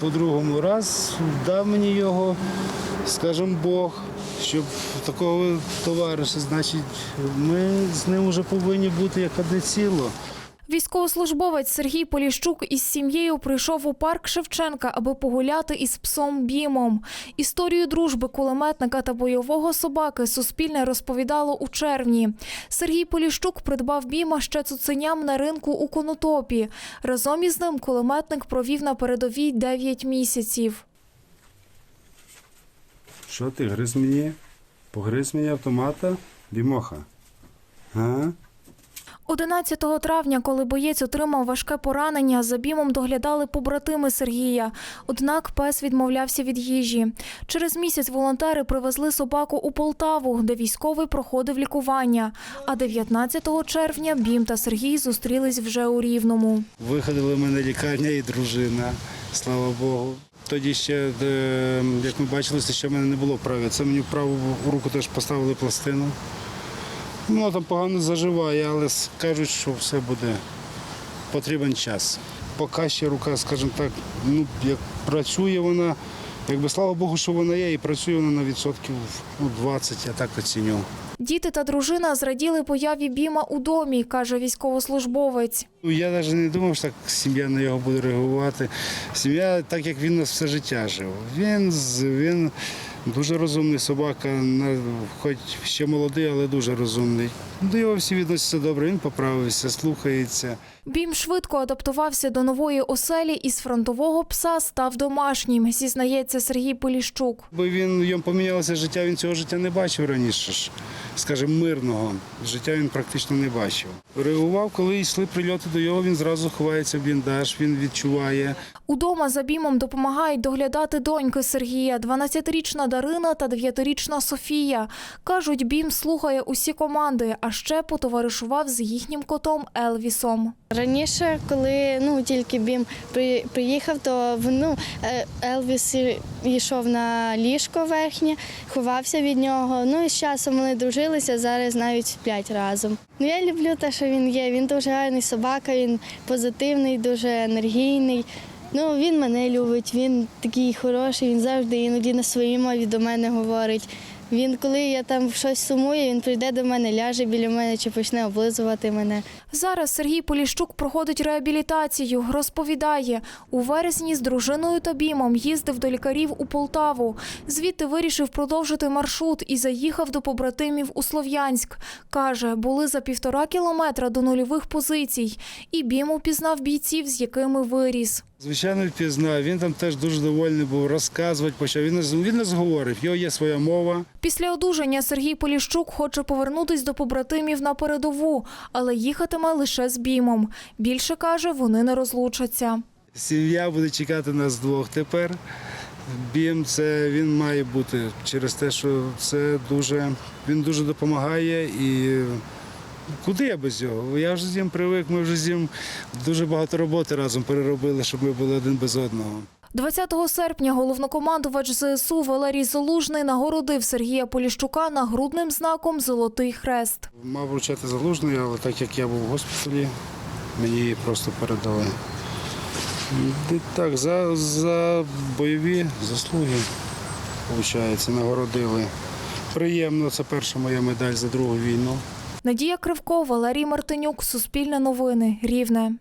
По другому раз дав мені його, скажімо, Бог, щоб такого товариша, значить, ми з ним вже повинні бути як одне ціло. Військовослужбовець Сергій Поліщук із сім'єю прийшов у парк Шевченка, аби погуляти із псом Бімом. Історію дружби кулеметника та бойового собаки Суспільне розповідало у червні. Сергій Поліщук придбав Біма ще цуценям на ринку у Конотопі. Разом із ним кулеметник провів на передовій 9 місяців. Що ти гриз мені? Погриз мені автомата? Бімоха. А? 11 травня, коли боєць отримав важке поранення, за бімом доглядали побратими Сергія. Однак пес відмовлявся від їжі. Через місяць волонтери привезли собаку у Полтаву, де військовий проходив лікування. А 19 червня бім та Сергій зустрілись вже у Рівному. Виходили в мене лікарня і дружина, слава Богу. Тоді ще, як ми бачили, ще в мене не було праві. Це мені в праву руку теж поставили пластину. Ну, вона там погано заживає, але кажуть, що все буде. Потрібен час. Поки ще рука, скажімо так, ну, як працює вона, якби слава Богу, що вона є, і працює вона на відсотків ну, 20, я так оцінюю. Діти та дружина зраділи появі біма у домі, каже військовослужбовець. Ну, Я навіть не думав, що так сім'я на його буде реагувати. Сім'я, так як він у нас все життя жив. Він, він дуже розумний собака, хоч ще молодий, але дуже розумний. До його всі відносяться добре, він поправився, слухається. Бім швидко адаптувався до нової оселі і з фронтового пса став домашнім, зізнається Сергій Поліщук. Бо він йому помінялося життя, він цього життя не бачив раніше ж. Скажімо, мирного. Життя він практично не бачив. Реагував, коли йшли прильоти до його, він зразу ховається в бліндаж, він відчуває. Удома за бімом допомагають доглядати доньки Сергія, 12-річна Дарина та 9-річна Софія. Кажуть, бім слухає усі команди, а ще потоваришував з їхнім котом Елвісом. Раніше, коли ну тільки Бім при- приїхав, то ну, е, Елвіс йшов на ліжко верхнє, ховався від нього. Ну і з часом вони дружилися, зараз навіть сплять разом. Ну я люблю те, що він є. Він дуже гарний собака, він позитивний, дуже енергійний. Ну він мене любить, він такий хороший, він завжди іноді на своїй мові до мене говорить. Він, коли я там щось сумую, він прийде до мене, ляже біля мене чи почне облизувати мене. Зараз Сергій Поліщук проходить реабілітацію. Розповідає, у вересні з дружиною та бімом їздив до лікарів у Полтаву. Звідти вирішив продовжити маршрут і заїхав до побратимів у Слов'янськ. Каже, були за півтора кілометра до нульових позицій. І бім упізнав бійців, з якими виріс. Звичайно, впізнав. Він там теж дуже довольний був, розказувати почав. Він, нас- він нас говорив, його є своя мова. Після одужання Сергій Поліщук хоче повернутись до побратимів на передову, але їхатиме лише з бімом. Більше каже, вони не розлучаться. Сім'я буде чекати нас двох тепер. Бім це він має бути через те, що це дуже він дуже допомагає і куди я без нього? Я вже з ним привик, ми вже з ним дуже багато роботи разом переробили, щоб ми були один без одного. 20 серпня головнокомандувач ЗСУ Валерій Залужний нагородив Сергія Поліщука нагрудним знаком Золотий хрест. Мав вручати залужною, але так як я був в госпіталі, мені її просто передали. І так, за, за бойові заслуги, виходить, нагородили. Приємно, це перша моя медаль за другу війну. Надія Кривко, Валерій Мартинюк, Суспільне новини, Рівне.